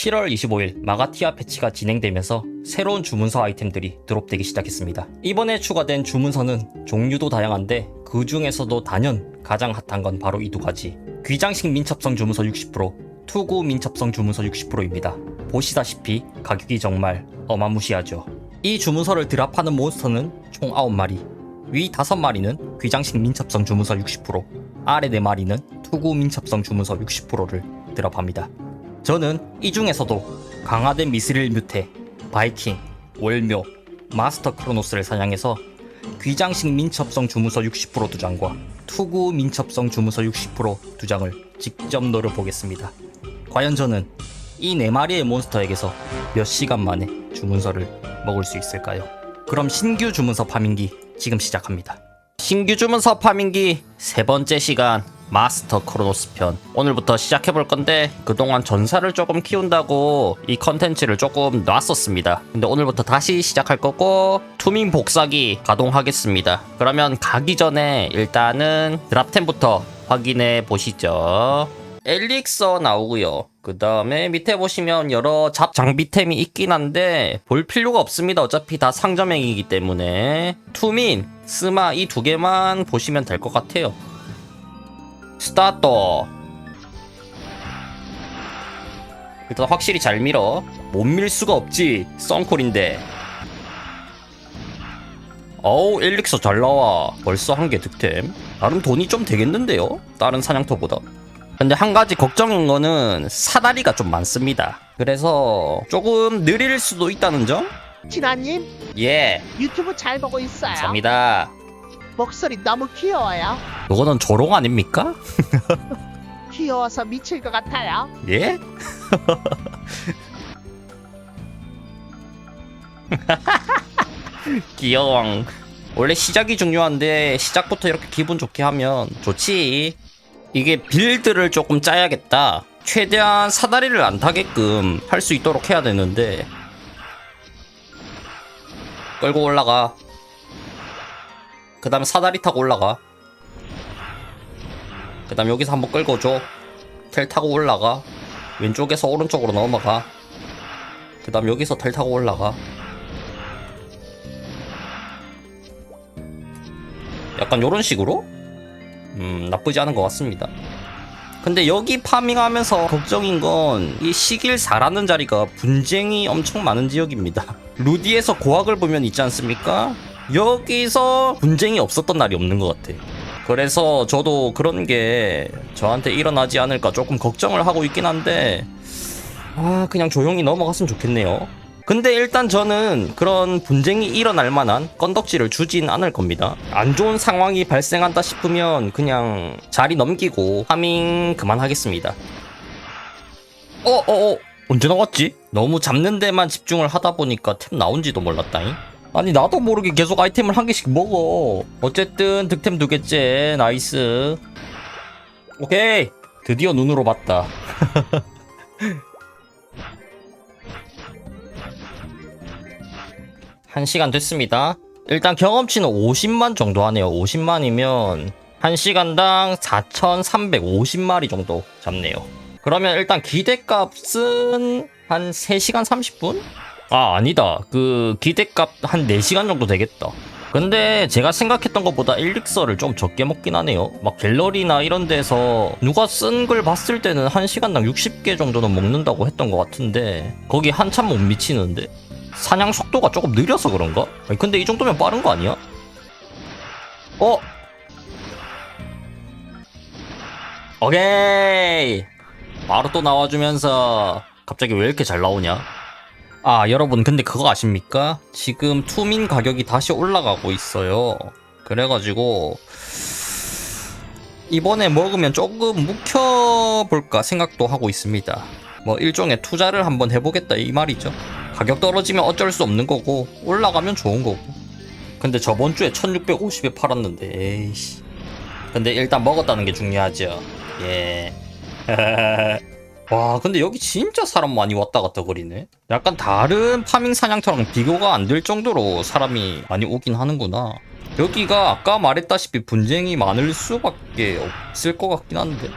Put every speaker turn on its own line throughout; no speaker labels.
7월 25일 마가티아 패치가 진행되면서 새로운 주문서 아이템들이 드롭되기 시작했습니다. 이번에 추가된 주문서는 종류도 다양한데 그 중에서도 단연 가장 핫한 건 바로 이 두 가지. 귀장식 민첩성 주문서 60%, 투구 민첩성 주문서 60%입니다. 보시다시피 가격이 정말 어마무시하죠. 이 주문서를 드랍하는 몬스터는 총 9마리. 위 5마리는 귀장식 민첩성 주문서 60%, 아래 4마리는 투구 민첩성 주문서 60%를 드랍합니다. 저는 이 중에서도 강화된 미스릴 뮤테, 바이킹, 월묘, 마스터 크로노스를 사냥해서 귀장식 민첩성 주문서 60%두 장과 투구 민첩성 주문서 60%두 장을 직접 노려보겠습니다. 과연 저는 이 네 마리의 몬스터에게서 몇 시간 만에 주문서를 먹을 수 있을까요? 그럼 신규 주문서 파밍기 지금 시작합니다. 신규 주문서 파밍기 세 번째 시간 마스터 크로노스 편 오늘부터 시작해 볼 건데 그동안 전사를 조금 키운다고 이 컨텐츠를 조금 놨었습니다 근데 오늘부터 다시 시작할 거고 투밍 복사기 가동하겠습니다 그러면 가기 전에 일단은 드랍템부터 확인해 보시죠 엘릭서 나오고요. 그 다음에 밑에 보시면 여러 잡 장비템이 있긴 한데 볼 필요가 없습니다. 어차피 다 상점행이기 때문에 투민, 스마 이 두 개만 보시면 될 것 같아요. 스타트. 일단 확실히 잘 밀어. 못 밀 수가 없지. 썬콜인데. 어우 엘릭서 잘 나와. 벌써 한 개 득템. 나름 돈이 좀 되겠는데요? 다른 사냥터보다. 근데 한 가지 걱정인 거는 사다리가 좀 많습니다. 그래서 조금 느릴 수도 있다는 점?
진아님
예,
유튜브 잘 보고 있어요.
감사합니다.
목소리 너무 귀여워요.
이거는 조롱 아닙니까?
귀여워서 미칠 것 같아요.
예? 귀여왕. 원래 시작이 중요한데 시작부터 이렇게 기분 좋게 하면 좋지. 이게 빌드를 조금 짜야겠다. 최대한 사다리를 안 타게끔 할 수 있도록 해야 되는데 끌고 올라가. 그 다음에 사다리 타고 올라가. 그 다음 여기서 한번 끌고 줘. 텔 타고 올라가. 왼쪽에서 오른쪽으로 넘어가. 그 다음 여기서 텔 타고 올라가. 약간 요런 식으로? 음, 나쁘지 않은 것 같습니다. 근데 여기 파밍하면서 걱정인 건 이 시길 4라는 자리가 분쟁이 엄청 많은 지역입니다. 루디에서 고학을 보면 있지 않습니까? 여기서 분쟁이 없었던 날이 없는 것 같아. 그래서 저도 그런 게 저한테 일어나지 않을까 조금 걱정을 하고 있긴 한데 아 그냥 조용히 넘어갔으면 좋겠네요. 근데 일단 저는 그런 분쟁이 일어날 만한 건덕지를 주진 않을 겁니다. 안 좋은 상황이 발생한다 싶으면 그냥 자리 넘기고 파밍 그만하겠습니다. 어, 어, 어. 언제 나왔지? 너무 잡는 데만 집중을 하다 보니까 템 나온지도 몰랐다잉. 아니 나도 모르게 계속 아이템을 한 개씩 먹어. 어쨌든 득템 두 개째 나이스. 오케이 드디어 눈으로 봤다. 한 시간 됐습니다. 일단 경험치는 50만 정도 하네요. 50만이면 1시간당 4,350마리 정도 잡네요. 그러면 일단 기대값은 한 3시간 30분? 아, 아니다. 그 기대값 한 4시간 정도 되겠다. 근데 제가 생각했던 것보다 일릭서를 좀 적게 먹긴 하네요. 막 갤러리나 이런 데서 누가 쓴 걸 봤을 때는 1시간당 60개 정도는 먹는다고 했던 것 같은데 거기 한참 못 미치는데 사냥 속도가 조금 느려서 그런가? 아니, 근데 이 정도면 빠른 거 아니야? 어? 오케이! 바로 또 나와주면서 갑자기 왜 이렇게 잘 나오냐? 아, 여러분, 근데 그거 아십니까? 지금 투민 가격이 다시 올라가고 있어요. 그래가지고, 이번에 먹으면 조금 묵혀볼까 생각도 하고 있습니다. 뭐, 일종의 투자를 한번 해보겠다, 이 말이죠. 가격 떨어지면 어쩔 수 없는 거고, 올라가면 좋은 거고. 근데 저번 주에 1650에 팔았는데, 에이씨. 근데 일단 먹었다는 게 중요하죠. 예. 와, 근데 여기 진짜 사람 많이 왔다 갔다 거리네. 약간 다른 파밍 사냥터랑 비교가 안 될 정도로 사람이 많이 오긴 하는구나. 여기가 아까 말했다시피 분쟁이 많을 수밖에 없을 것 같긴 한데.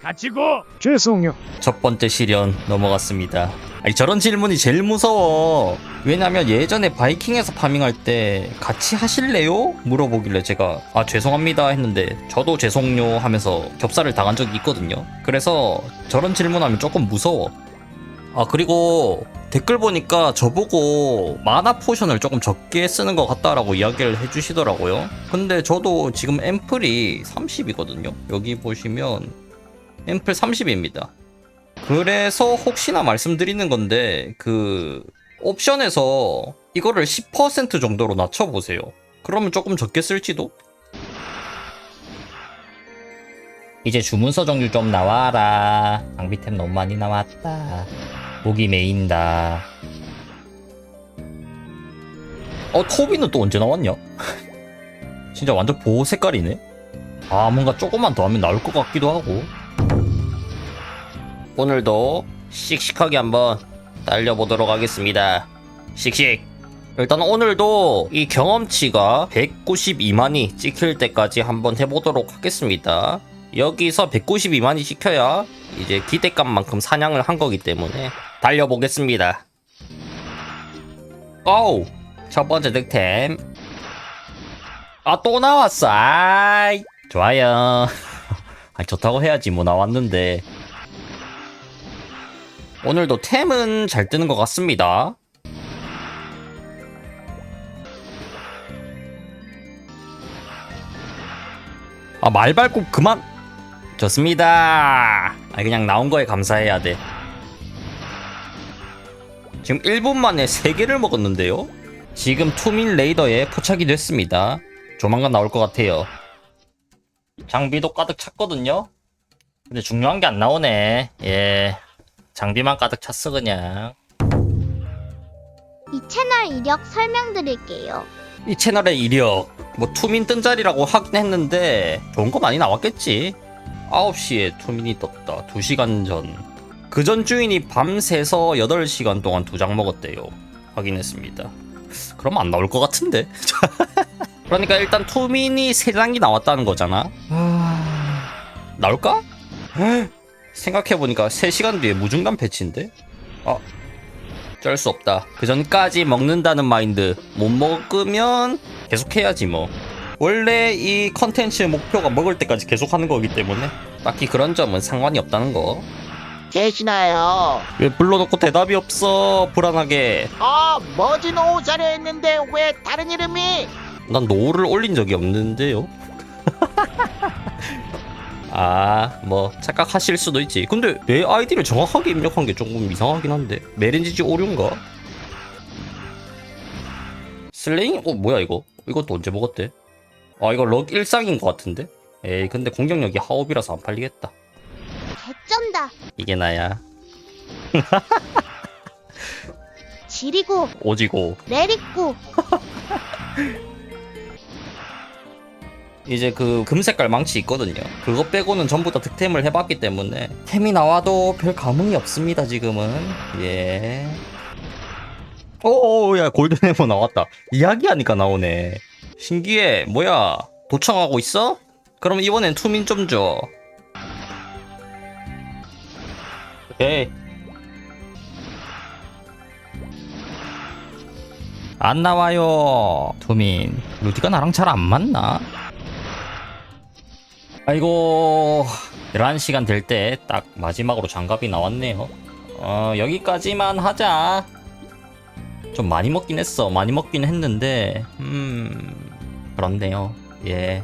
갇히고 죄송요
첫 번째 시련 넘어갔습니다. 아니, 저런 질문이 제일 무서워. 왜냐면 예전에 바이킹에서 파밍할 때 같이 하실래요? 물어보길래 제가 아 죄송합니다 했는데 저도 죄송요 하면서 겹살을 당한 적이 있거든요. 그래서 저런 질문하면 조금 무서워. 아 그리고 댓글 보니까 저보고 마나 포션을 조금 적게 쓰는 것 같다라고 이야기를 해주시더라고요. 근데 저도 지금 앰플이 30이거든요. 여기 보시면 앰플 30입니다. 그래서 혹시나 말씀드리는 건데 그 옵션에서 이거를 10% 정도로 낮춰보세요. 그러면 조금 적게 쓸지도? 이제 주문서 종류 좀 나와라. 장비템 너무 많이 나왔다. 무기 메인다. 어, 토비는 또 언제 나왔냐? 진짜 완전 보호 색깔이네. 아, 뭔가 조금만 더 하면 나올 것 같기도 하고. 오늘도 씩씩하게 한번 달려보도록 하겠습니다. 씩씩. 일단 오늘도 이 경험치가 192만이 찍힐 때까지 한번 해보도록 하겠습니다. 여기서 192만이 찍혀야 이제 기대감만큼 사냥을 한 거기 때문에 달려보겠습니다. 오우! 첫 번째 득템. 아, 또 나왔어. 아이. 좋아요. 아, 좋다고 해야지. 뭐 나왔는데. 오늘도 템은 잘 뜨는 것 같습니다. 아, 말 밟고 그만. 좋습니다. 아, 그냥 나온 거에 감사해야 돼. 지금 1분 만에 3개를 먹었는데요. 지금 투민 레이더에 포착이 됐습니다. 조만간 나올 것 같아요. 장비도 가득 찼거든요. 근데 중요한 게 안 나오네. 예. 장비만 가득 찼어 그냥.
이 채널 이력 설명드릴게요.
이 채널의 이력 뭐 투민 뜬 자리라고 하긴 했는데 좋은 거 많이 나왔겠지. 9시에 투민이 떴다 2시간 전. 그 전 주인이 밤새서 8시간 동안 두 장 먹었대요. 확인했습니다. 그럼 안 나올 것 같은데. 그러니까 일단 투민이 3장이 나왔다는 거잖아. 나올까? 생각해보니까 3시간 뒤에 무중단 패치인데 아 어쩔 수 없다. 그 전까지 먹는다는 마인드. 못 먹으면 계속 해야지 뭐. 원래 이 컨텐츠의 목표가 먹을 때까지 계속 하는 거기 때문에 딱히 그런 점은 상관이 없다는 거.
계시나요?
왜 불러놓고 대답이 없어? 불안하게.
아 머지 노우 자려 했는데 왜 다른 이름이?
난 노를 올린 적이 없는데요. 아, 뭐 착각하실 수도 있지. 근데 내 아이디를 정확하게 입력한 게 조금 이상하긴 한데. 메렌지지 오류인가? 슬레잉? 어, 뭐야 이거? 이것도 언제 먹었대? 아, 이거 럭 일상인 것 같은데? 에이, 근데 공격력이 하옵이라서 안 팔리겠다.
개쩐다.
이게 나야.
지리고
오지고.
내리고
이제 그 금색깔 망치 있거든요. 그거 빼고는 전부 다 득템을 해봤기 때문에 템이 나와도 별 감흥이 없습니다. 지금은 예. 오야 골든 해머 나왔다. 이야기하니까 나오네. 신기해. 뭐야? 도청하고 있어? 그럼 이번엔 투민 좀 줘. 오케이. 안 나와요. 투민. 루디가 나랑 잘 안 맞나? 아이고 11시간 될 때 딱 마지막으로 장갑이 나왔네요 어 여기까지만 하자 좀 많이 먹긴 했어 많이 먹긴 했는데 음 그렇네요 예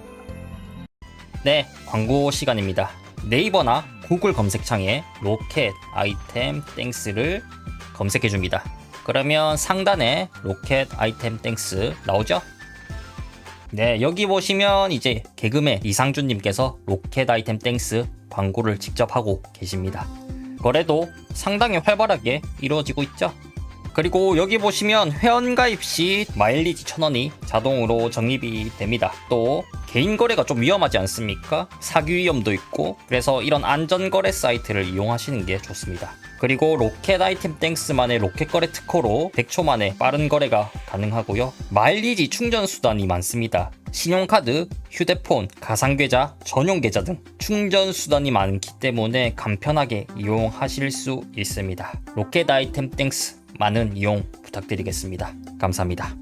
네, 광고 시간입니다. 네이버나 구글 검색창에 로켓 아이템 땡스를 검색해 줍니다. 그러면 상단에 로켓 아이템 땡스 나오죠? 네, 여기 보시면 이제 개그맨 이상준님께서 로켓 아이템 땡스 광고를 직접 하고 계십니다. 거래도 상당히 활발하게 이루어지고 있죠. 그리고 여기 보시면 회원 가입 시 마일리지 1000원이 자동으로 적립이 됩니다. 또 개인 거래가 좀 위험하지 않습니까? 사기 위험도 있고 그래서 이런 안전 거래 사이트를 이용하시는 게 좋습니다. 그리고 로켓 아이템 땡스만의 로켓 거래 특허로 100초 만에 빠른 거래가 가능하고요. 마일리지 충전 수단이 많습니다. 신용카드, 휴대폰, 가상계좌, 전용계좌 등 충전 수단이 많기 때문에 간편하게 이용하실 수 있습니다. 로켓 아이템 땡스 많은 이용 부탁드리겠습니다. 감사합니다.